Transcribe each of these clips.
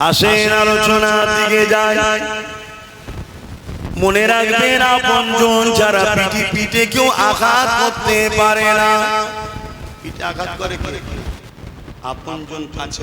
আসেন আলোচনার দিকে যায় মনে রাখবেন আপনজন যারা পিঠে পিঠে কেউ আঘাত করতে পারে না। পিঠে আঘাত করে কে? আপনজন কাছে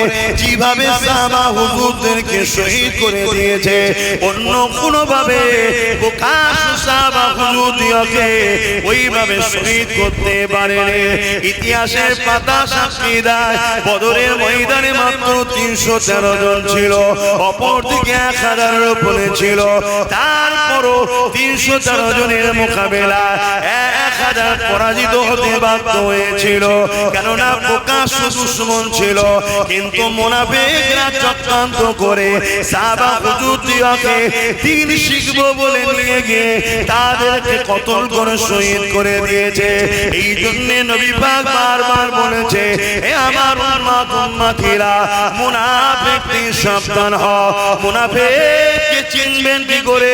যেভাবে সাহাবা হুজুরদেরকে শহীদ করে দিয়েছে অন্য কোনো ভাবে প্রকাশ সাহাবা হুজুরদিওকে ওইভাবে শহীদ করতে পারেনি। ইতিহাসের পাতা সাক্ষী দেয়। বদরের ময়দানে মাত্র তিনশো তেরো জন ছিল। অপরদিকে এক হাজারের উপরে ছিল। তারপরও তিনশো তেরো জনের মোকাবেলা এক হাজার পরাজিত হতে বাধ্য হয়েছিল। কেননা প্রকাশ্য দুশ্মন ছিল। কিন্তু মোনাফেকরা চক্রান্ত করে সাবা শিখব বলে নিয়ে গিয়ে তাদেরকে কতল করে শহীদ করে দিয়েছে। এই নবী পাক বারবার বলেছে, এ আমার উম্মত উম্মতিরা সাবধান হ মুনাফিককে চিনবেন কি করে?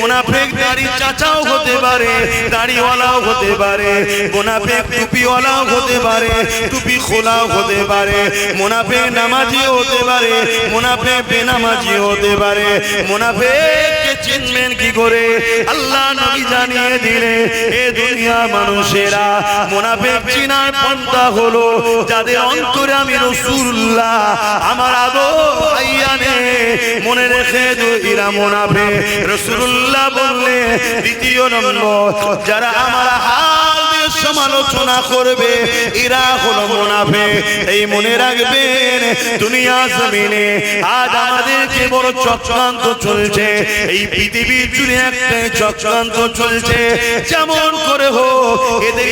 মুনাফিক দাড়ি চাচাও হতে পারে, দাড়িওয়ালাও হতে পারে, মুনাফিক টুপিওয়ালাও হতে পারে, টুপি খোলাও হতে পারে। মুনাফিক নামাজিও হতে পারে মুনাফিক বেনামাজি হতে পারে। মুনাফিককে চিনবেন কি করে? আল্লাহ নবী জানিয়ে দিলে এ দুনিয়া মানুষেরা মুনাফিক চিনার পন্থা হলো যাদের অন্তরে আমি রসুল্লাহ আমার আদো ভাইয়ানে মনে রেখে এরা মুনাফে। রসুল্লাহ বললে দ্বিতীয় নম্বর, যারা আমার দিয়ে সমালোচনা করবে, এরা হলো এই মনে রাখবেন, দুনিয়া জমিনে আজ বড় চক্রান্ত চলছে। এই জুড়ে একটাই চক্রান্ত চলছে। যেমন করে হোক, এদের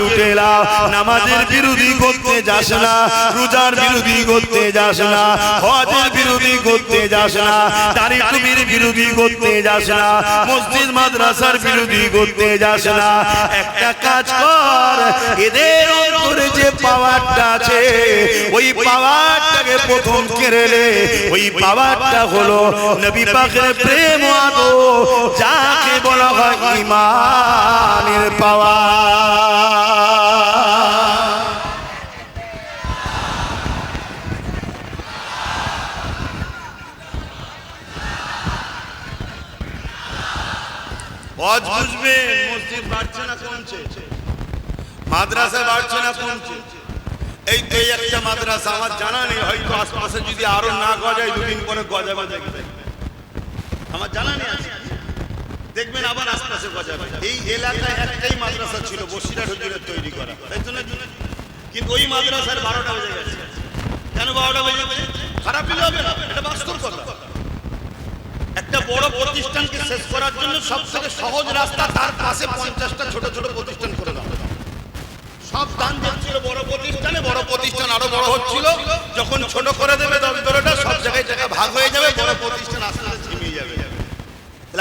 লুটেলা নামাজের বিরোধী করতে যাস না, রোজার বিরোধী করতে যাস না, হজের বিরোধী করতে যাস না তারি তুমির বিরোধী করতে যাস না, মসজিদ, মাদ্রাসার বিরোধী করতে যাস না। একটা কাজ কর। এদের অন্তরে যে পাওয়ারটা আছে ওই পাওয়ারটাকে প্রথম কেড়ে নে। ওই পাওয়ারটা হলো নবী পাকের প্রেম আদো যাকে বলা হয় ইমানের পাওয়ার বুঝবেন মসজিদ বাড়ছে না কমছে মাদ্রাসা বাড়ছে না কমছে এই তো একটা মাদ্রাসা, আমার জানা নেই, হয়তো আশপাশে যদি আরও না গজায়, দুদিন পরে গজাবে দেখবেন আমার জানা নেই আছে। দেখবেন আবার আশপাশে গজাবে। এই এলাকায় একটাই মাদ্রাসা ছিল, বসিরহাট হুজুরের তৈরি করা। তাই না? কিন্তু ওই মাদ্রাসার বারোটা বেজে গেছে। কেন বারোটা বেজে গেছে? খারাপ হলে হবে না, এটা বাস্তব কথা। একটা বড় প্রতিষ্ঠানকে শেষ করার জন্য সব থেকে সহজ রাস্তা তার পাশে পঞ্চাশটা ছোট ছোট প্রতিষ্ঠান করে দাও। সব দান দিচ্ছিল বড় প্রতিষ্ঠানে বড় প্রতিষ্ঠান আরও বড় হচ্ছিল। যখন ছোট করে দেবে দপ্তরটা সব জায়গায় জায়গায় ভাগ হয়ে যাবে বড় প্রতিষ্ঠান আস্তে আস্তে ঝিমিয়ে যাবে।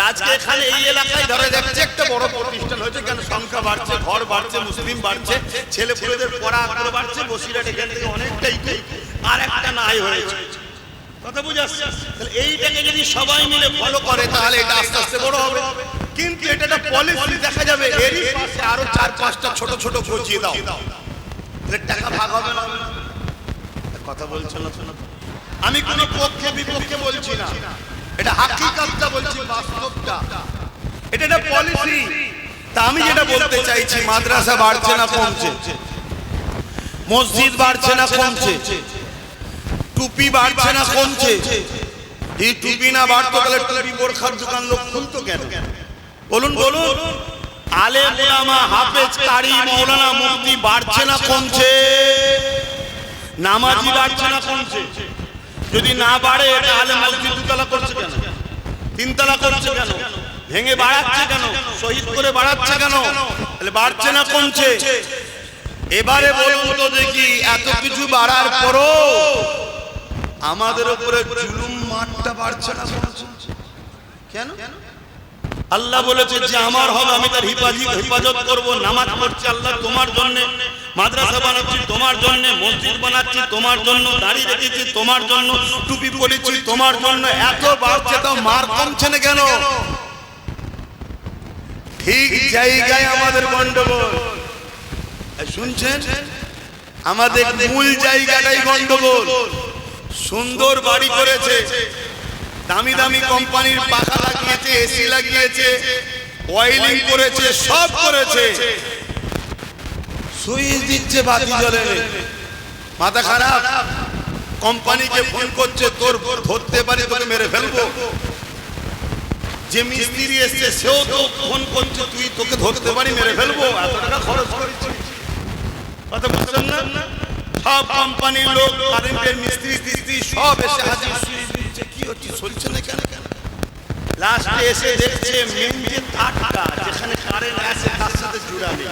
আজকে এখানে এই এলাকায় ধরে যাচ্ছে একটা বড় প্রতিষ্ঠান হয়েছে কেন সংখ্যা বাড়ছে ঘর বাড়ছে মুসলিম বাড়ছে ছেলে পুলেদের পড়া আগ্রহ বাড়ছে বসিরহাট এখান থেকে অনেকটাই আর একটা নাই হয়েছে। কথা বুঝে আসছে তাহলে এইটাকে যদি সবাই মিলে ফলো করে তাহলে এটা আস্তে আস্তে বড় হবে। কিন্তু এটা একটা পলিসি দেখা যাবে। এরই পাশে আরও চার পাঁচটা ছোট ছোট গজিয়ে দাও। টাকা ভাগ হবে না। কথা বলছো না আমি কোনো পক্ষে বিপক্ষে বলছি না। এটা হাকিকাতটা বলছি, বাস্তবটা। এটা একটা পলিসি তা আমি যেটা বলতে চাইছি, মাদ্রাসা বাড়ছে না কমছে। মসজিদ বাড়ছে না কমছে। টুপি বাড়ছে না কমছে। এই টুপি না বাড়তো তাহলে টুপি বোরখার দোকান লোক খুলতো কেন? বলুন বলুন। আলে মোলামা হাফেজ কারি মৌলানা মুফতি বাড়ছে না কমছে। নামাজি বাড়ছে না কমছে। যদি না বাড়ে, তাহলে মসজিদ দুতলা করছে কেন? তিনতলা করছে কেন? ভেঙে বাড়াচ্ছে কেন? শহীদ করে বাড়াচ্ছে কেন? তাহলে বাড়ছে না কমছে। এবারে বলুন তো দেখি, এত কিছু বাড়ার পরও আমাদের উপরে জুলুম মাঠটা বাড়ছে না কেন? আল্লাহ বলেছে যে আমার হবে আমি তার হিফাজি হেফাজত করব নামাজ পড়ছি আল্লাহ তোমার জন্য মাদ্রাসা বানাচ্ছি তোমার জন্য মসজিদ বানাচ্ছি তোমার জন্য দাড়ি রেখেছি তোমার জন্য টুপি পরেছি তোমার জন্য এত বাড়ছে তো মার কমছে না কেন? ঠিক জায়গায় আমাদের গন্ডগোল। শুনছেন? আমাদের মূল জায়গাটাই গন্ডগোল। সুন্দর বাড়ি করেছে। দামি দামি কোম্পানির পাখা লাগিয়েছে এসি লাগিয়েছে ওয়েলিং করেছে, সব করেছে। সুইচ দিচ্ছে বাতি জ্বলে। মাথা খারাপ। কোম্পানিকে ফোন করছে, তোর ধরতে পারি, তোকে মেরে ফেলব। যে মিস্ত্রি এসছে, সেও তো ফোন করছে, তুই তোকে ধরতে পারি, মেরে ফেলব। এত টাকা খরচ করেছিস। কথা বুঝছেন না? সব কোম্পানির লোক কারেন্টের মিস্ত্রি টিস্ত্রি সব এসে হাজির। দিচ্ছে কি হচ্ছে চলছে না কেন কেন লাস্টে এসে দেখছে মেন যে তারটা যেখানে কারেন্ট আছে তার সাথে জুড়া নেই।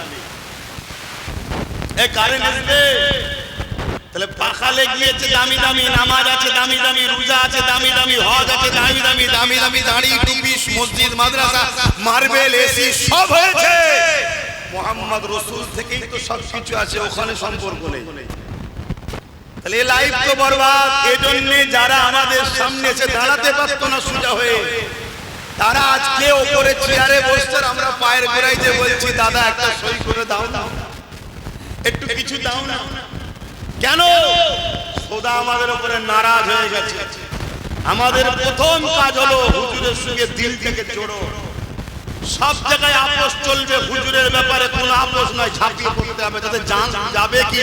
এই কারেন্ট আসবে তাহলে পাখা গিয়েছে দামি দামি নামাজ আছে দামি দামি রোজা আছে দামি দামি হজ আছে দামি দামি দামি দামি দাড়ি টুপি মসজিদ মাদ্রাসা মার্বেল এসি সব হয়েছে। মোহাম্মদ রসুল থেকেই তো সব কিছু আছে ওখানে সম্পর্ক নেই। তাহলে লাইফ তো বরবাদ। এজন্য যারা আমাদের সামনে এসে দাঁড়াতে পারতো না সোজা হয়ে, তারা আজকে ওপরে চেয়ারে বসছে, আমরা পায়ের গোড়ায় যে বলছি, দাদা, একটা সই করে দাও না। একটু কিছু দাও না। কেন? খোদা আমাদের উপরে নারাজ হয়ে গেছে। আমাদের প্রথম কাজ হলো হুজুরের সঙ্গে দিল থেকে জোড়ো। সব জায়গায় আপোষ চলবে, হুজুরের ব্যাপারে কোনো আপোষ নয়, ঝাঁপিয়ে পড়তে হবে। তাদের জান যাবে কি?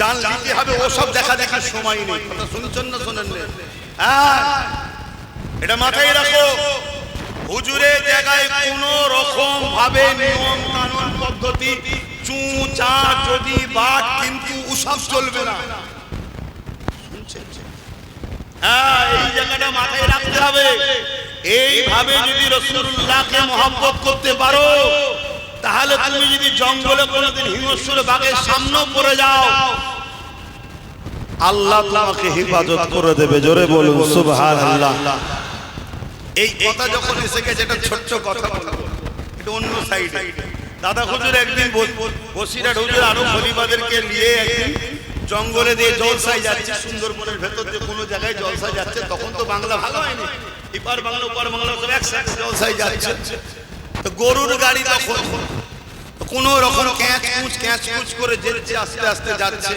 জান নিতে হবে, ওসব দেখা দেখার সময় নেই। কথা শুনছেন না শোনেন হ্যাঁ এটা মাথায় রাখো। হুজুরের জায়গায় কোন রকম ভাবে নিয়ম কানুন, পদ্ধতি চু চা যদি বাট কিন্তু ওসব চলবে না? হ্যাঁ এই জায়গাটা মাথায় রাখতে হবে। এইভাবে তাহলে তুমি যদি জঙ্গলে কোনোদিন বাঘের সামনেও পড়ে যাও, আল্লাহ তোমাকে হেফাজত করে দেবে। জোরে বলুন, সুবহানাল্লাহ। এই কথা যখন এসে গেছে, এটা ছোট্ট কথা এটা অন্য সাইডে দাদা হুজুর একদিন বসিরহাট হুজুর আরও খলিফাদেরকে নিয়ে একদিন জঙ্গলে দিয়ে জলসায় যাচ্ছে, সুন্দরবনের ভেতর দিয়ে কোনো জায়গায় জলসায় যাচ্ছে, তখন তো বাংলা ভালো হয়নি। এপার বাংলা, ওপার বাংলা, সব একসাথে জলসায় যাচ্ছে। তো গরুর গাড়ি তখন কোন রকম ক্যাঁচ কুচ ক্যাঁচ কুচ করে যেতে আস্তে আস্তে যাচ্ছে।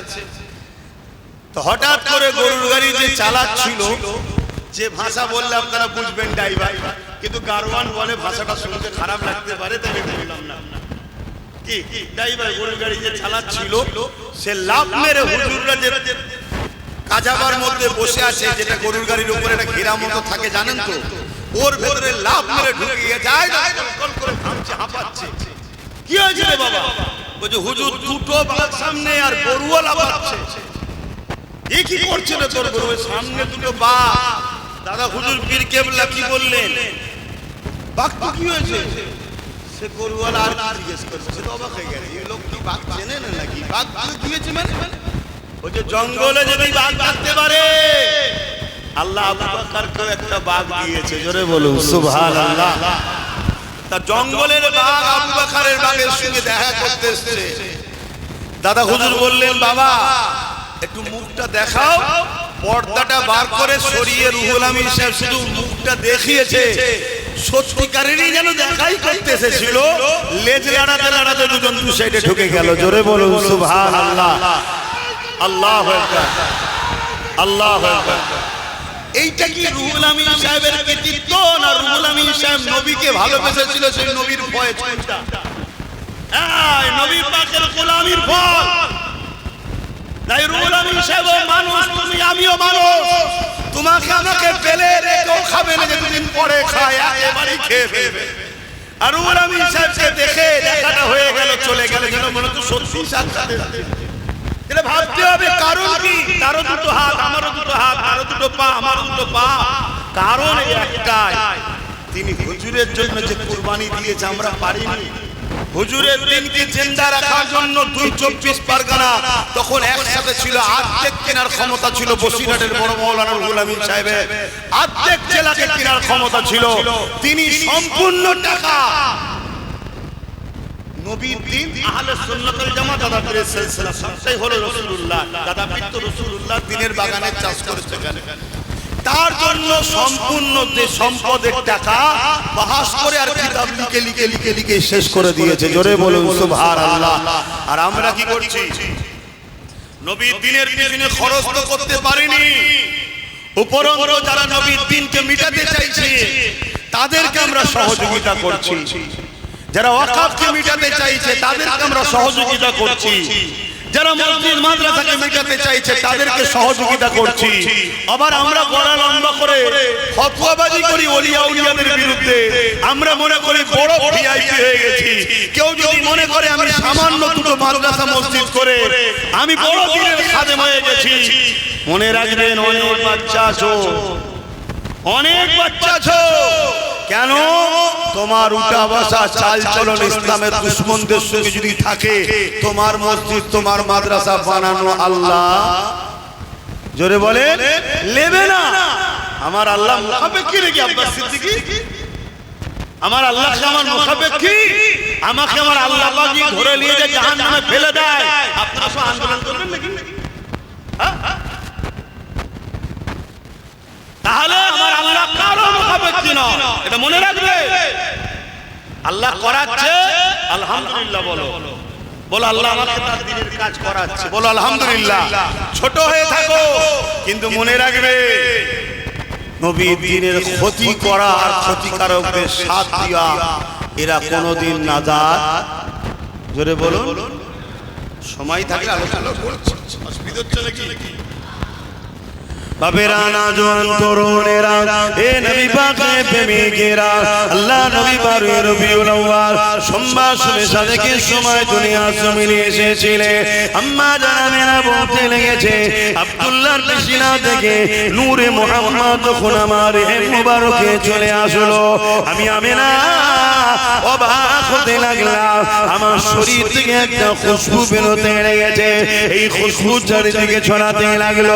তো হঠাৎ করে গরুর গাড়ি যে চালাচ্ছিল, যে ভাষা বললে আপনারা বুঝবেন ড্রাইভার কিন্তু গারওয়ান বলে ভাষাটা শুনতে খারাপ লাগতে পারে, তাই আমি বললাম না। কি? ড্রাইভার গরুর গাড়ি যে চালাচ্ছিল সে লাভ মেরে হুজুররা যে কাজাবার মধ্যে বসে আছে যেটা গরুর গাড়ির উপরে একটা ঘেরা মতো থাকে জানেন তো? ওর ভেতরে লাভ মেরে ঢুকে গিয়ে যায় কল করে থামছে হাঁপাচ্ছে। কি হয়েছে রে বাবা? বলছে হুজুর দুটো বাঘ সামনে আর গরুও লাফাচ্ছে এ কি করছে রে তোর গরু সামনে দুটো বাঘ। দাদা হুজুর পীর কেবলা কি বললেন? বাঘ তো কি হয়েছে? সে আর জিজ্ঞেস করছে তো অবাক হয়ে গেছে এই বাঘ চেনে না নাকি? বাঘ কি হয়েছে মানে? ওই যে জঙ্গলে যদি বাঘ থাকতে পারে। আল্লাহ আবু বকরকেও একটা বাঘ দিয়েছে, জোরে বলুন, সুবহানাল্লাহ। তা জঙ্গলের বাঘ আবু বকরের বাঘের সঙ্গে দেখা করতে এসেছে। দাদা হুজুর বললেন, বাবা, একটু মুখটা দেখাও। পর্দাটা বার করে সরিয়ে রুহুল আমিন সাহেব শুধু মুখটা দেখিয়েছে। সত্যিকারেরই যেন দেখাই করতে এসেছিল লেজ লাড়াতে লাড়াতে দুজন দু সাইডে ঢুকে গেল জোরে বলুন সুবহান আল্লাহ আল্লাহ আল্লাহ এইটা কি রুহুল আমিন সাহেবের কৃতিত্ব না রুহুল আমিন সাহেব নবীকে ভালোবেসেছিল সেই নবীর ভয়ে? এই নবী পাকের গোলামির ফল তাই রুহুল আমিন সাহেব মানুষ, তুমি আমিও মানুষ। তোমাকে আমাকে পেলে রেখেও খাবে না দুদিন পরে খায় খেয়ে আর সাহেবকে দেখে হয়ে চলে ভাবতে হবে দুটো আমারও দুটো দুটো পা, আমারও দুটো পা। কারণ তিনি হুজুরের জন্য যে কুরবানি দিয়েছে, আমরা পারিনি। হুজুরের দিনকে জিন্দা রাখার জন্য দুই চব্বিশ পারগানা। তখন একসাথে ছিল আর্ধেক কেনার ক্ষমতা ছিল বসিরহাটের বড় মৌলানা গুলামিন সাহেবের। আর্ধেক জেলাকে কেনার ক্ষমতা ছিল। তিনি সম্পূর্ণ টাকা। দাদা দিনের বাগানে চাষ করেছে তার জন্য সম্পূর্ণ যে সম্পদের টাকা বাহাস করে আর কিতাব লিখে লিখে লিখে লিখে শেষ করে দিয়েছে। জোরে বলুন সুবহানাল্লাহ। আর আমরা কি করছি? নবীর দিনের পিছনে খরচ তো করতে পারিনি। উপরন্ত যারা নবীর দিনকে মিটাতে চাইছে তাদেরকে আমরা সহযোগিতা করছি। যারা ওয়াকাফকে মিটাতে চাইছে তাদেরকে আমরা সহযোগিতা করছি। যারা মসজিদ মাদ্রাসাকে মেটাতে চাইছে তাদেরকে সহযোগিতা করছি। আবার আমরা গলা লম্বা করে ফতোয়াবাজি করি ওলিয়া উলিয়াদের বিরুদ্ধে। আমরা মনে করি বড় ভিআইপি হয়ে গেছি। কেউ যদি মনে করে আমি সামান্য দুটো মাদ্রাসা মসজিদ করে আমি বড় দিনের খাদেম হয়ে গেছি। মনে রাখবেন অনেক বাচ্চা আছো। অনেক বাচ্চা আছো। কেন? তোমার উঠা বসা চাল চলন ইসলামের দুশ্মনদের সঙ্গে যদি থাকে, তোমার মসজিদ, তোমার মাদ্রাসা বানানো আল্লাহ। জোরে বলে নেবে না। আমার আল্লাহ মুখাপেক্ষি নাকি আব্বাস আমার আল্লাহ আমার মুখাপেক্ষি? আমাকে আমার আল্লাহ ধরে নিয়ে যে জাহান্নামে ফেলে দেয়? আপনারা সব আন্দোলন করবেন নাকি? হ্যাঁ? তাহলে আমার আল্লাহ কারও মুখাপেক্ষি নয় এটা মনে রাখবে। আল্লাহ করাচ্ছে। আলহামদুলিল্লাহ বলো। বলো। আল্লাহ আমাকে তার দিনের কাজ করাচ্ছে। বলো আলহামদুলিল্লাহ। ছোট হয়ে থাকো। কিন্তু মনে রাখবে নবী দিনের ক্ষতি করা আর ক্ষতিকারকদের সাথ দিয়া এরা কোনোদিন নাজাত। জোরে বলুন। সময় থাকলে আলোচনা করছি। অসুবিধা হচ্ছে নাকি? বাবেরা না জোয়ান তরুণেরা এ নবী পাকে প্রেমিকেরা আল্লাহ নবী বারে রবিউল আউয়াল সোমবার শুনে সাদেকের সময় দুনিয়া জমিনে এসেছিলে। আম্মা জানা মেরা বলতে লেগেছে আব্দুল্লাহর পেশিনা থেকে নূরে মোহাম্মদ যখন আমার মুবারকে চলে আসলো। আমি আমেনা অবাক হতে লাগলাম। আমার শরীর থেকে একটা খুশবু বেরোতে লেগেছে। এই খুশবু চারিদিকে ছড়াতে লাগল।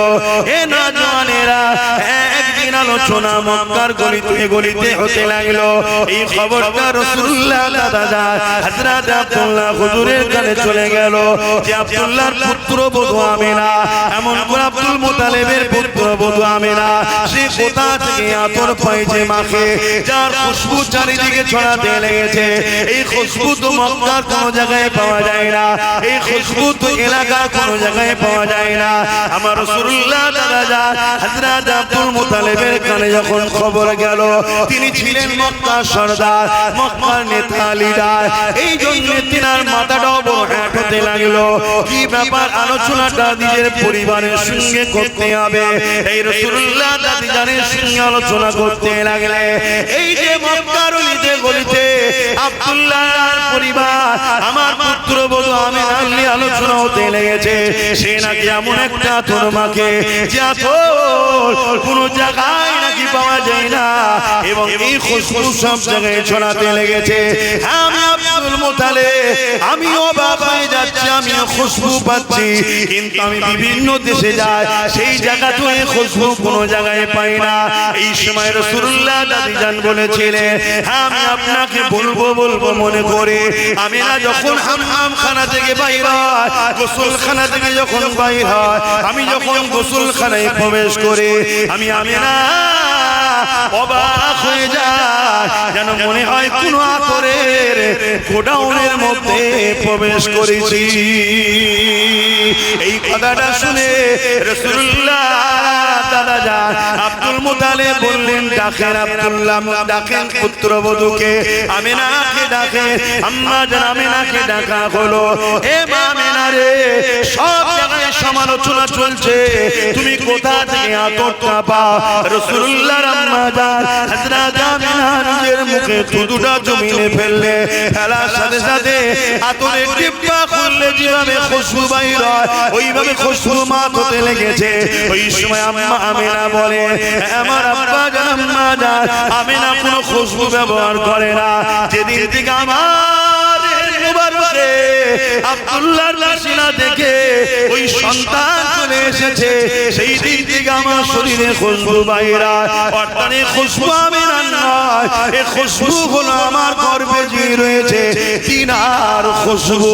এ না জওয়ানেরা একদিন আলোচনা মক্কার গলিতে গলিতে হতে লাগল। এই খবরটা রাসূলুল্লাহ দাদা যায় হযরত আব্দুল্লাহ হুজুরের কানে চলে গেল যে আব্দুল্লাহর পুত্র বধূ আমিনা, এমন করে আব্দুল মুতালিবের পুত্র বধূ আমিনা, সে কোথা থেকে আতর পাইছে মাখে যার খুশবু চারিদিকে ছড়াতে লেগেছে। এই খুশবু তো মক্কার কোনো জায়গায় পাওয়া যায় না। এই খুশবু তো এলাকার কোনো জায়গায় পাওয়া যায় না। আমার রাসূলুল্লাহ দাদা যায় হযরত আব্দুল মুতালিবের কানে যখন খবর গেল, তিনি ছিলেন মক্কা সর্দার, মক্কার নেতা লিডার এই জন্য তিনার মাথাটাও বড় হ্যাট হতে লাগল। কি ব্যাপার? আলোচনাটা নিজের পরিবারের সঙ্গে করতে হবে। এই রসুল্লাহ দাদি জানের সঙ্গে আলোচনা করতে লাগলে। এই যে মক্কার গলিতে আব্দুল্লাহর পরিবার, আমার পুত্র বধূ আমি আল্লি আলোচনা হতে লেগেছে। সে নাকি এমন একটা তোর মাকে যা কোনো জায়গায় নাকি পাওয়া যায় না, এবং এই খুশবু সব জায়গায় ছড়াতে লেগেছে। আমি আব্দুল মোতালে আমি অবাক হয়ে যাচ্ছি আমিও খুশবু পাচ্ছি। কিন্তু আমি বিভিন্ন দেশে যাই সেই জায়গাতে এই খুশবু কোনো জায়গায় পাই না। এই সময় রসুল্লাহ দাদি জান বলেছিলেন হ্যাঁ আমি আপনাকে বলব বলব মনে করে। আমি না যখন হাম খানা থেকে বাইর হয় গোসলখানা থেকে যখন বাইর হয় আমি যখন গোসলখানায় প্রবেশ করে আমি আমি না অবাক যেন মনে হয় কোন আতরের গোডাউনের মধ্যে প্রবেশ করেছি। এই কথাটা শুনে রসুল্লাহ দাদা যান আব্দুল মুতালে বললেন ডাকেন আব্দুল্লাহ ডাকেন পুত্রবধূকে আমিনাকে ডাকে আম্মা জান আমিনাকে ডাকা হলো। এ মামিনা রে সব জায়গায় সমালোচনা চলছে। তুমি কোথা থেকে আতরটা পাও? রসুল্লাহ আম্মা জান হযরত আমিনা নিজের মুখে থুতুটা জমিনে ফেললে, ফেলার সাথে সাথে আতরের টিপটা খুললে যেভাবে খুশবু বাইর ওইভাবে খুশবু মাত হতে লেগেছে। ওই সময় আম্মা আমিনা বলে, আমার আব্বা জান, আম্মা জান আমিনা কোনো খুশবু ব্যবহার করে না। যেদিন থেকে আমার আব্দুল্লাহর লাশিনা দেখে ওই সন্তান চলে এসেছে। সেই দিক থেকে আমার শরীরে খুশবু বাইরা অর্থাৎ খুশবু আমি না। নয় এই খুশবু হলো আমার গর্বে যে রয়েছে। তিনার খুশবু।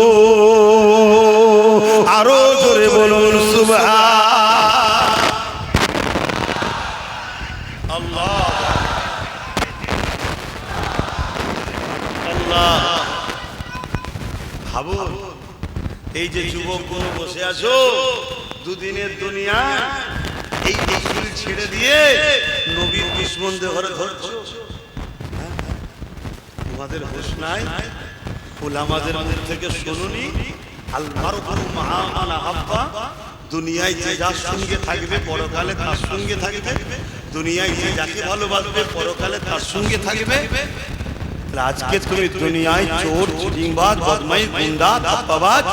আরও জোরে বলুন আল্লাহ। আল্লাহ। ভাবুন, এই যে যুবক যুবকগুলো বসে আছো, দুদিনের দুনিয়া এই রসুল ছেড়ে দিয়ে নবীর দুশ্মনদের ঘরে ধরছো? তোমাদের হোস নাই? ওলামাদের মুখ থেকে শুনুনি আল্লাহর মহানা হাব্বা, দুনিয়ায় যে যার সঙ্গে থাকবে, পরকালে তার সঙ্গে থাকবে। দুনিয়ায় যে যাকে ভালোবাসবে, পরকালে তার সঙ্গে থাকবে। আজকে তুমি দুনিয়ায় চোর চিটিংবাজ বদমাইশ গুন্ডা ধাপ্পাবাজ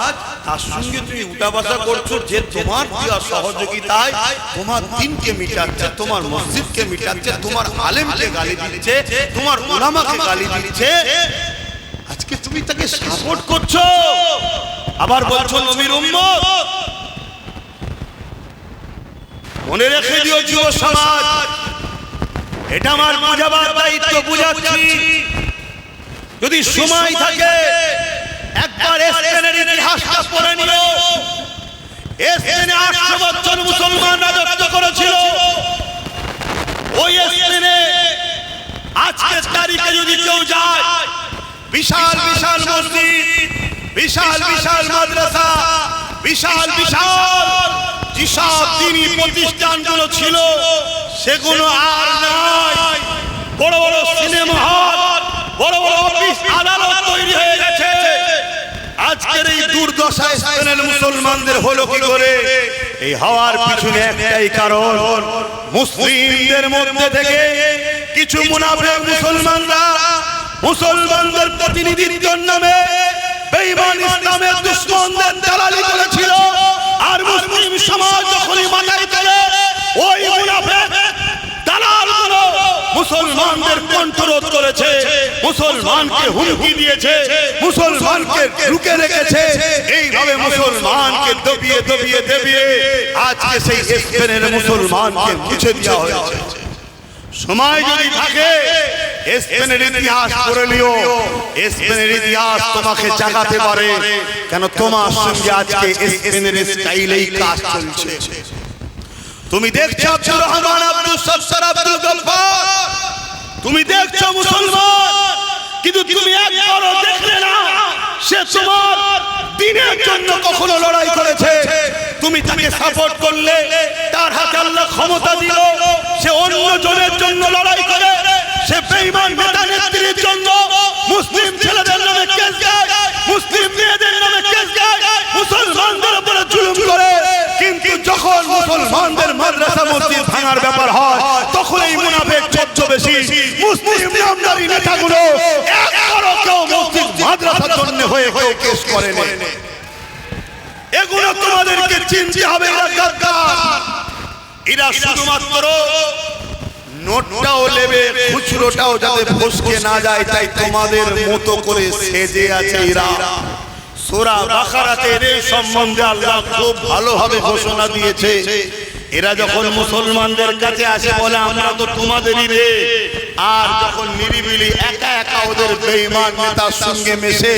তার সঙ্গে তুমি উঠাবাসা করছ যে তোমার দেওয়া সহযোগিতায় তোমার দিনকে মিটাচ্ছে তোমার মসজিদকে মিটাচ্ছে তোমার আলেমকে গালি দিচ্ছে তোমার ওলামাকে গালি দিচ্ছে। আজকে তুমি তাকে সাপোর্ট করছ। আবার বলছো নবীর উম্মত! মনে রেখে দিও যুব সমাজ। এটা আমার বুঝাবার দায়িত্ব বুঝাচ্ছি। যদি সময় থাকে একবার স্পেনের ইতিহাসটা পড়ে নিও। স্পেনে আটশো বছর মুসলমান রাজত্ব করেছিল। ওই স্পেনে আজকের তারিখে যদি কেউ যায় বিশাল বিশাল মসজিদ বিশাল বিশাল মাদ্রাসা বিশাল বিশাল যেসব তিনি প্রতিষ্ঠানগুলো ছিল সেগুলো আর নাই। বড় বড় সিনেমা হল বড় বড় অফিস আদালত তৈরি হয়ে গেছে। আজকের এই দুর্দশা স্পেনের মুসলমানদের হলো কি করে? এই হওয়ার পিছনে একটাই কারণ মুসলিমদের মধ্যে থেকে কিছু মুনাফিক মুসলমানরা মুসলমানদের প্রতিনিধিত্বর নামে বেঈমান ইসলামের দুশ্মনদের দালালি করেছিল। আর মুসলিম সমাজ যখনই মাথায় তোলে ওই মুসলমানদের কণ্ঠরোধ করেছে, মুসলমানকে হুমকি দিয়েছে, মুসলমানকে রুকে রেখেছে। এইভাবে মুসলমানকে দবিয়ে দবিয়ে দবিয়ে আজকে সেই স্পেনের মুসলমানকে মুছে দেওয়া হয়েছে। সময় যদি থাকে, স্পেনের ইতিহাস পড়ে লিও স্পেনের ইতিহাস তোমাকে জাগাতে পারে। কেন, তোমার সঙ্গে আজকে স্পেনের স্টাইলেই কাজ চলছে। তুমি দেখছ আব্দুর রহমান আব্দুল সত্তর আব্দুল গফফার তুমি দেখছ মুসলমান, কিন্তু তুমি একবারও দেখলে না, সে তোমার দিনের জন্য কখনো লড়াই করেছে। তুমি তাকে সাপোর্ট করলে, তার হাতে আল্লাহ ক্ষমতা দিল, সে অন্য জনের জন্য লড়াই করে, সে বেঈমান নেতা নেত্রীর জন্য মুসলিম ছেলেদের নামে কেস গায় মুসলিম মেয়েদের নামে কেস গায় মুসলমানদের উপরে জুলুম করে। কিন্তু যখন মুসলমানদের মাদ্রাসা মসজিদ ভাঙার ব্যাপার হয়, তখন এই মুনাফেক চোদ্দ বেশি মুসলিম নামদারি নেতাগুলো একবারও কেউ মসজিদ মাদ্রাসার জন্য হয়ে হয়ে কেস করে এগুলো তোমাদেরকে চিনতে হবে এরা শুধুমাত্র নোটটাও নেবে, খুচরোটাও যাতে ফসকে না যায়, তাই তোমাদের মতো করে সেজে আছে এরা। সোরা বাকারাতের এই সম্বন্ধে আল্লাহ খুব ভালোভাবে ঘোষণা দিয়েছে। এরা যখন মুসলমানদের কাছে আসে বলে, আমরা তো তোমাদেরই রে আর যখন নিরিবিলি একা একা ওদের বেঈমান নেতার সঙ্গে মেশে,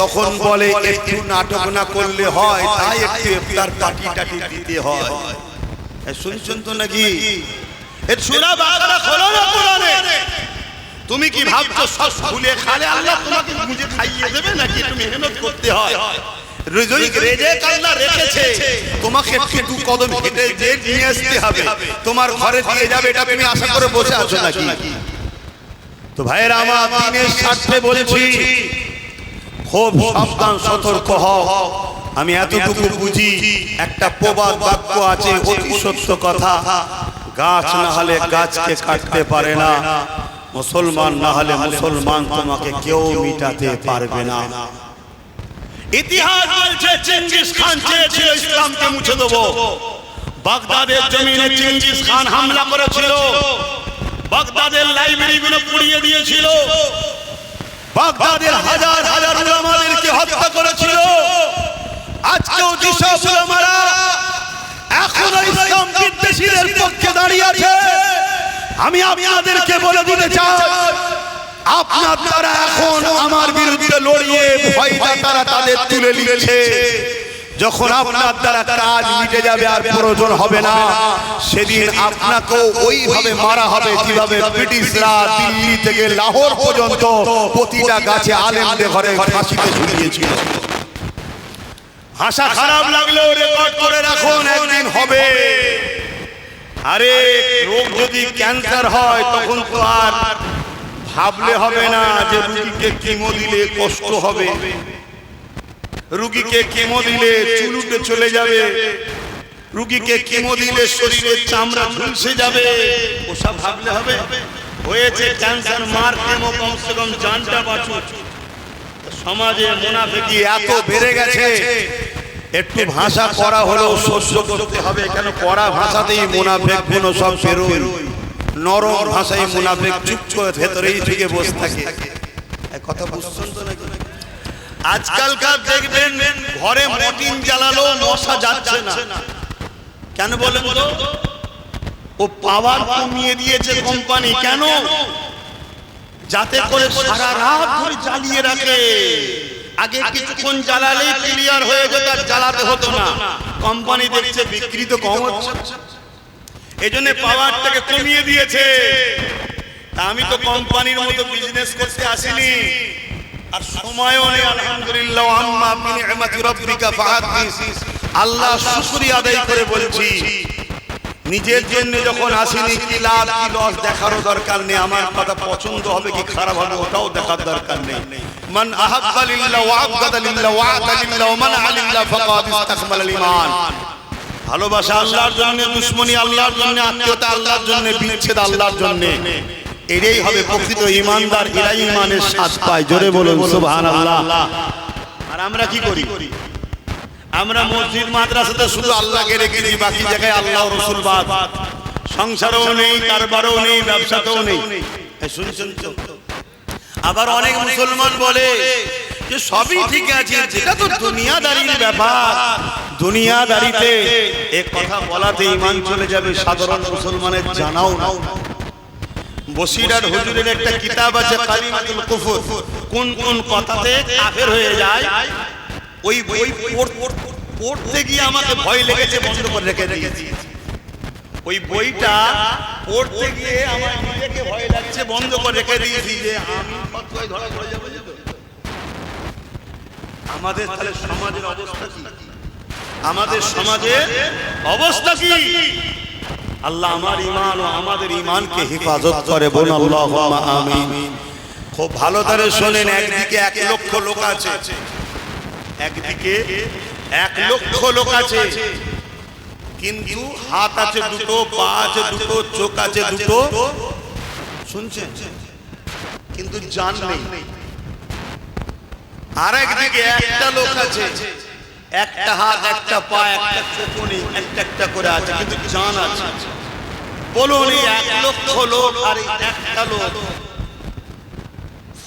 তখন বলে, একটু নাটক না করলে হয়, তাই একটু ইফতার পার্টি টাটি দিতে হয়, শুনছেন তো নাকি? এর সুরা বাকারা খোলো না কোরআনে। তুমি কি ভাবছ সব ভুলে খালে আল্লাহ তোমাকে মুজে খাইয়ে দেবে নাকি তুমি মেহনত করতে হয়? রেখেছে। তোমাকে একটু কদম হেঁটে যে নিয়ে আসতে হবে। তোমার ঘরে দিয়ে যাবে এটা তুমি আশা করে বসে আছো নাকি? তো ভাইয়েরা আমার দিনের স্বার্থে বলেছি খুব সাবধান সতর্ক হও। আমি এতটুকু বুঝি একটা প্রবাদ বাক্য আছে অতি সত্য কথা। গাছ না হলে গাছকে কাটতে পারে না। মুসলমান না হলে মুসলমান তোমাকে কেউ মিটাতে পারবে না। ইতিহাস বলছে চেঙ্গিস খান চেয়েছিল ইসলামকে মুছে দেবো। বাগদাদের জমিনে চেঙ্গিস খান হামলা করেছিল। বাগদাদের লাইব্রেরিগুলো পুড়িয়ে দিয়েছিল। বাগদাদের হাজার হাজার উলামাদেরকে হত্যা করেছিল। আজকেও যেসব উলামারা এখনও ইসলাম বিদ্বেষীদের পক্ষে দাঁড়িয়ে আছে। আমি আপনাদেরকে বলে দিতে চাই, আপনার তারা এখন আমার বিরুদ্ধে লড়িয়ে ভয়টা তারা তাদের তুলে নিচ্ছে। যখন আপনার দ্বারা কাজ মিটে যাবে আর প্রয়োজন হবে না, সেদিন আপনাকেও ওইভাবে মারা হবে যেভাবে ব্রিটিশরা দিল্লি থেকে লাহোর পর্যন্ত প্রতিটা গাছে আলেমদের ঘরে ফাঁসিতে ঝুলিয়েছিল। ভাষা খারাপ লাগলেও রেকর্ড করে রাখুন একদিন হবে। আরে রোগ যদি ক্যান্সার হয় তখন তো আর ভাবলে হবে না যে রুগীকে কেমো দিলে কষ্ট হবে। রুগীকে কেমো দিলে চুল উঠে চলে যাবে। রুগীকে কেমো দিলে শরীরের চামড়া ঝুলসে যাবে। ওসব ভাবলে হবে। হয়েছে ক্যান্সার মার কেমো কমসে কম জানটা বাঁচুক। সমাজে মুনাফিকি এত বেড়ে গেছে। একটু ভাষা করা হলেও সহ্য করতে হবে। কেন করা ভাষাতেই মুনাফেকগুলো সব বেরোয়। নরম ভাষায় মুনাফেক চুপ করে ভেতরেই ঢুকে বসে থাকে। কথা বুঝছেন তো নাকি? আজকালকার দেখবেন ঘরে মটিন জ্বালালো মশা যাচ্ছে না। কেন বলেন তো? ও পাওয়ার কমিয়ে দিয়েছে কোম্পানি। কেন? যাতে করে সারা রাত ধরে জ্বালিয়ে রাখে। আগে কিছুক্ষণ জ্বালালেই ক্লিয়ার হয়ে যেত আর জ্বালাতে হতো না। কোম্পানি দেখছে বিক্রি তো কম হচ্ছে। এই জন্য পাওয়ারটাকে কমিয়ে দিয়েছে। তা আমি তো কোম্পানির মতো বিজনেস করতে আসিনি। আর সময়ও নেই আলহামদুলিল্লাহ। আম্মা বিনি নি'মাতি রাব্বিকা ফাহাদ্দিস আল্লাহ শুকরিয়া আদায় করে বলছি। নিজের জন্য যখন আসিনি কি লাভ কি লস দেখারও দরকার নেই আমার কথা পছন্দ হবে কি খারাপ হবে ওটাও দেখার দরকার নেই। মান আহাব্বা লিল্লাহ ওয়া আবগাদা লিল্লাহ ওয়া আতা লিল্লাহ ওয়া মানা ফাকাদ ঈমান। ভালোবাসা আল্লাহর জন্য দুশ্মনী আল্লাহর জন্য আত্মীয়তা আল্লাহর জন্য বিচ্ছেদ আল্লাহর জন্য এটাই হবে প্রকৃত ইমানদার এরা ইমানের স্বাদ পায়। জোরে বলুন সুবহানাল্লাহ। আর আমরা কি করি? আমরা মসজিদ, মাদ্রাসাতে শুধু আল্লাহকে রেখে দিই বাকি জায়গায় আল্লাহ রসুল বাদ। সংসারও নেই, কারবারও নেই, ব্যবসাতেও নেই। শুনছেন? আবার অনেক মুসলমান বলে যে সবই ঠিক আছে, যেটা তো দুনিয়াদারির ব্যাপার। দুনিয়াদারিতে এ কথা বলাতে ইমান চলে যাবে, সাধারণ মুসলমানের জানাও না। বসিরার হুজুরের একটা কিতাব আছে, কালিমাতুল কুফর। কোন কোন কথাতে কাফের হয়ে যায়? ওই বই পড়- পড়তে গিয়ে আমাকে ভয় লেগেছে, বন্ধ করে রেখে দিয়েছি। ওই বইটা পড়তে গিয়ে আমার নিজেকে ভয় লাগছে, বন্ধ করে রেখে দিয়েছি যে আমি ধরা পড়ে যাব আমাদের তাহলে সমাজের অবস্থা কি? আমাদের সমাজের অবস্থা কি? আল্লাহ আমার ইমান ও আমাদের ইমানকে হেফাজত করে বলুন আল্লাহ খুব ভালো করে শোনেন, একদিকে এক লক্ষ লোক আছে। একদিকে এক লক্ষ লোক আছে, কিন্তু হাত আছে দুটো, পা আছে দুটো, চোখ আছে দুটো। শুনছেন? কিন্তু জান নেই। আর একদিকে একটা লোক আছে, একটা হাত, একটা পা, একটা চোখ নেই, একটা একটা করে আছে, কিন্তু জান আছে। বলুন এক লক্ষ লোক আর একটা লোক।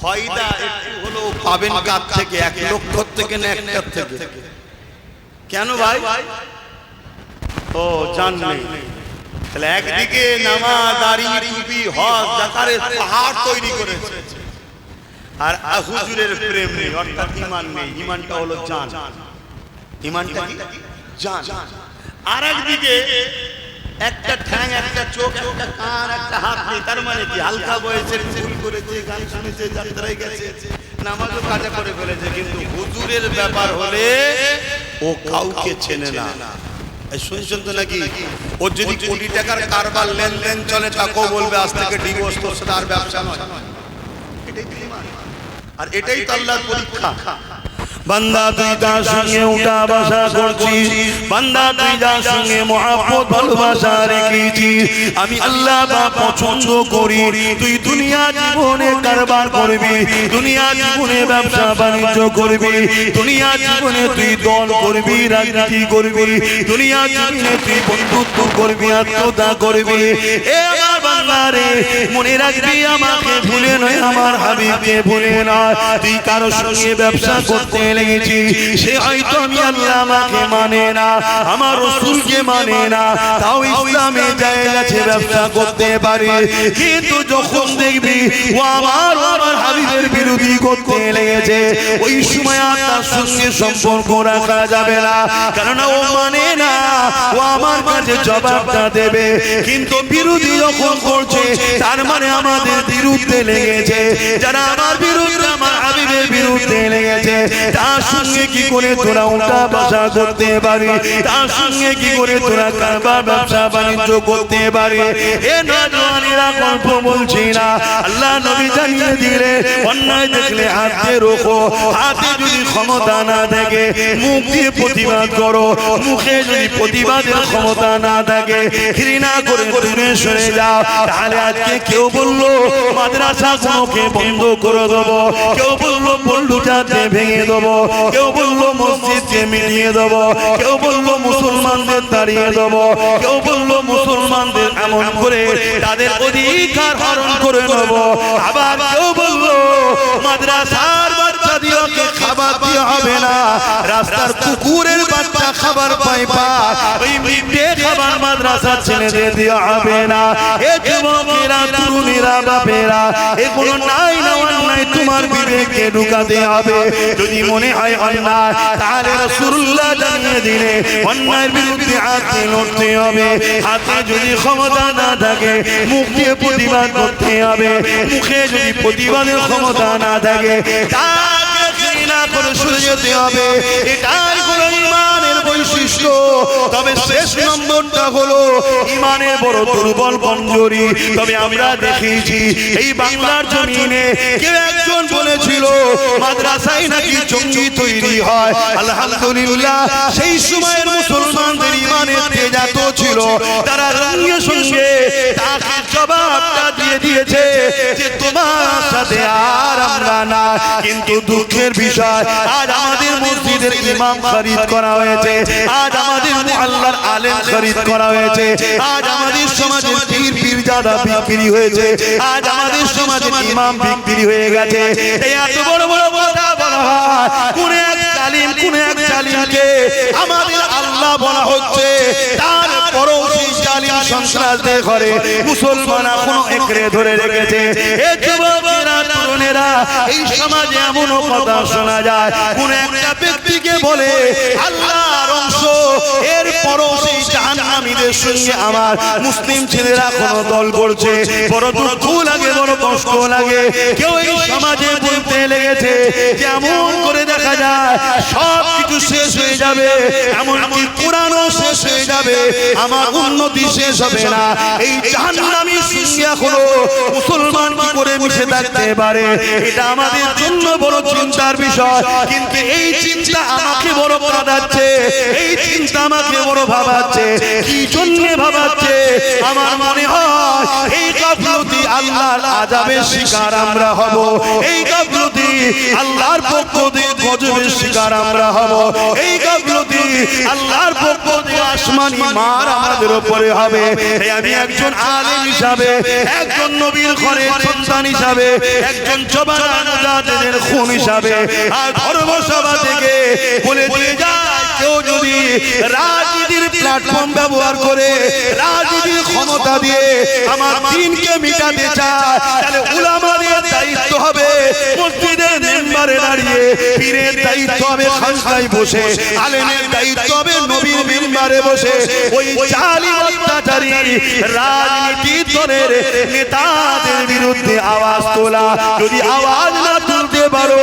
ফয়দা একটু হলেও পাবেন কার থেকে? এক লক্ষ থেকে না একটা থেকে? কেন ভাই? ও জান নেই। তাহলে একদিকে নামাজ দাড়ি টুপি হজ জাকারের পাহাড় তৈরি করেছে। আর হুজুরের প্রেম নেই অর্থাৎ ইমান নেই ইমানটা হলো জান। ইমানটা কি? জান। আর একদিকে একটা ঠ্যাং, একটা চোখ, একটা কান, একটা হাত নেই। তার মানে কি? হালকা বয়সের ভুল করেছে, গান শুনেছে, যাত্রায় গেছে, নামাজও কাজা করে ফেলেছে, কিন্তু হুজুরের ব্যাপার হলে ও কাউকে চেনে না। শুনছেন তো নাকি? ওর যদি কোটি টাকার কারবার লেনদেন চলে, তাকেও বলবে, আজ থেকে ডিভোর্স আর ব্যবসা নয়। এটাই আর এটাই তো আল্লাহর পরীক্ষা। বান্দা তুই তার সঙ্গে উঠা বসা করছিস বান্দা তুই যার সঙ্গে মহাব্বত, ভালোবাসা রেখেছিস আমি আল্লাহ তা পছন্দ করি। তুই দুনিয়া জীবনে কারবার করবি। দুনিয়া জীবনে ব্যবসা বাণিজ্য করবি। দুনিয়া জীবনে তুই দল করবি, রাজনীতি করবি। দুনিয়া জীবনে তুই বন্ধুত্ব করবি আত্মতা করবি। এ আমার বান্দা বাংলা রে, মনে রাখবি আমাকে ভুলে নয়, আমার হাবিবকে ভুলে নয়। তুই কারও সঙ্গে ব্যবসা করতে লেগেছি। সে হয়তো আমি আল্লাহ আমাকে মানে না আমার রসুলকে মানে না তাও ইসলামে জায়গাছে ব্যবসা করতে পারে। কিন্তু যখন দেখবি ও আমার আমার হাবিবের বিরোধী করতে লেগেছে ওই সময় আর তার সঙ্গে সম্পর্ক রাখা যাবে না। কেননা ও মানে না ও আমার কাছে জবাবটা দেবে। কিন্তু বিরোধী যখন করছে তার মানে আমাদের বিরুদ্ধে লেগেছে। যারা আমার বিরুদ্ধে আমার বিরুদ্ধে লেগেছে। তার সঙ্গে কি করে তোরা উল্টা বাসা করতে পারি? তার সঙ্গে কি করে তোরা কারবার ব্যবসা বাণিজ্য করতে পারি? এ নজওয়ানেরা গল্প বলছি না। আল্লাহ জানিয়ে দিলে, অন্যায় দেখলে হাতে রোখো হাতে যদি ক্ষমতা না থাকে মুখ দিয়ে প্রতিবাদ করো। মুখে যদি প্রতিবাদের ক্ষমতা না থাকে ঘৃণা করে দূরে সরে যাও। তাহলে আজকে কেউ বলল, মাদ্রাসা গুলোকে বন্ধ করে দেবো? কেউ বলল পল্লুটাতে ভেঙে দেবো? কেউ বলল, মসজিদকে মিলিয়ে দেবো? কেউ বলল, মুসলমানদের দাঁড়িয়ে দেবো? কেউ বলল, মুসলমানদের এমন করে তাদের অধিকার হরণ করে নেব? আবার কেউ বলল মাদ্রাসার বাচ্চা দিওকে খাবার দিয়ে হবে না। রাস্তার কুকুরের বাচ্চা খাবার পাই পা। ওই খাবার মাদ্রাসার ছেলেদের দেওয়া হবে না। এ যুবকেরা, তরুণীরা, বাপেরা নাই না অন্যায়, তোমার ঢুকাতে হবে। যদি মনে হয় অন্যায়, তাহলে রাসূলুল্লাহ জানিয়ে দিলে, অন্যায়ের বিরুদ্ধে হাতে লড়তে হবে। হাতে যদি ক্ষমতা না থাকে, মুখ প্রতিবাদ করতে হবে। মুখে যদি প্রতিবাদের ক্ষমতা না থাকে হবে। বৈশিষ্ট্য তবে শেষ নম্বরটা হলো ইমানের বড় দুর্বল কমজোরি তবে আমরা দেখেছি এই বাংলার জমিনে কেউ একজন বলেছিল মাদ্রাসায় নাকি জঙ্গি তৈরি হয়? আলহামদুলিল্লাহ সেই সময়ের মুসলমানদের ইমানের তেজ এত ছিল। তারা সঙ্গে তাকে জবাবটা দিয়ে দিয়েছে যে তোমার সাথে আর আমরা না। কিন্তু দুঃখের বিষয়, আজ আমাদের মসজিদের ইমাম খরিদ করা হয়েছে। আজ আমাদের আল্লাহর আলেম খরিদ করা হয়েছে। আজ আমাদের সমাজে পীর পীর জাদা বিক্রি হয়েছে। আজ আমাদের সমাজে ইমাম বিক্রি হয়ে গেছে। এই এত বড় বড় কথা বলা হয়। কোন এক জালিম, কোন এক জালিমকে আমাদের আল্লাহ বলা হচ্ছে। তার মুসলমান ধরে রেখেছে। এ কথা শোনা যায়। কোন একটা ব্যক্তিকে বলে আল্লাহর অংশ এর পরোশী জাহান্নামীদের সঙ্গে আমার মুসলিম ছেলেরা কোনো দল করছে। বড় দুঃখ লাগে, বড় কষ্ট লাগে। কেউ এই সমাজে বলতে লেগেছে যেমন করে দেখা যায় সব কিছু শেষ হয়ে যাবে। এমন কি কোরআনও শেষ হয়ে যাবে। আমার উন্নতি শেষ হবে না। এই জাহান্নামী সিঙ্গা হলো মুসলমান কি করে মিশে থাকতে পারে? এটা আমাদের জন্য বড় চিন্তার বিষয়। কিন্তু এই চিন্তা আমাকে বড় কাঁদাচ্ছে। এই চিন্তা আমাকে বড় ভাবাচ্ছে কি জন্য ভাবাচ্ছে? আমার মনে হয় এই গাফলতি আল্লাহর আজাবের শিকার আমরা হব। এই গাফলতি আল্লাহর পক্ষ থেকে গজবের শিকার আমরা হব। এই গাফলতি আল্লাহর পক্ষ থেকে আসমানি মার আমাদের উপরে হবে। আমি একজন আলেম হিসাবে একজন নবীর ঘরে সন্তান হিসাবে একজন জবান খুন হিসাবে আর ধর্মসভা থেকে বলে দিয়ে যায় কেউ যদি রাজনীতির প্ল্যাটফর্ম ব্যবহার করে, রাজনীতির ক্ষমতা দিয়ে আমার দিনকে মিটাতে চায়, তাহলে উলামাদের দায়িত্ব হবে মসজিদের মেম্বারে দাঁড়িয়ে, পীরের দায়িত্ব হবে খানকায় বসে, আলেমের দায়িত্ব হবে নবীর মেম্বারে বসে। ওই জালিম অত্যাচারী রাজনীতি দলের নেতাদের বিরুদ্ধে আওয়াজ তোলা, যদি আওয়াজ না পারো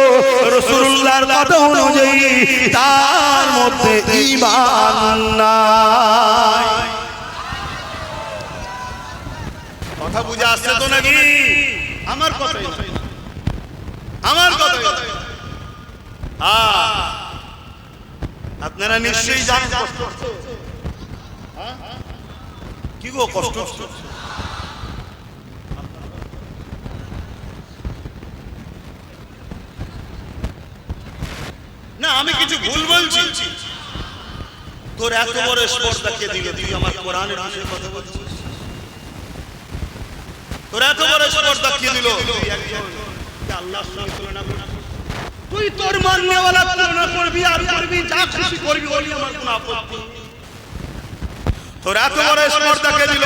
রসুল্লাহর কথা অনুযায়ী তার মধ্যে ইমান কথা বুঝে আসছে তো নাকি আমার কথাই না। আমার কথাই না। আপনারা নিশ্চয়ই জানেন হ্যাঁ? কি গো কষ্ট না আমি কিছু ভুল বলছি। তোর এত বড় স্পর্ধা কে দিল তুই আমার কোরআনের বিষয়ে কথা বলছিস? তোর এত বড় স্পর্ধা কে দিল? আল্লাহর সঙ্গে তুলনা? তুই তোর মাননেওয়ালা তুলনা করবি আর করবি যা খুশি করবি ওই আমার কোনো আপত্তি তোর এত বড় স্পর্ধা কে দিল?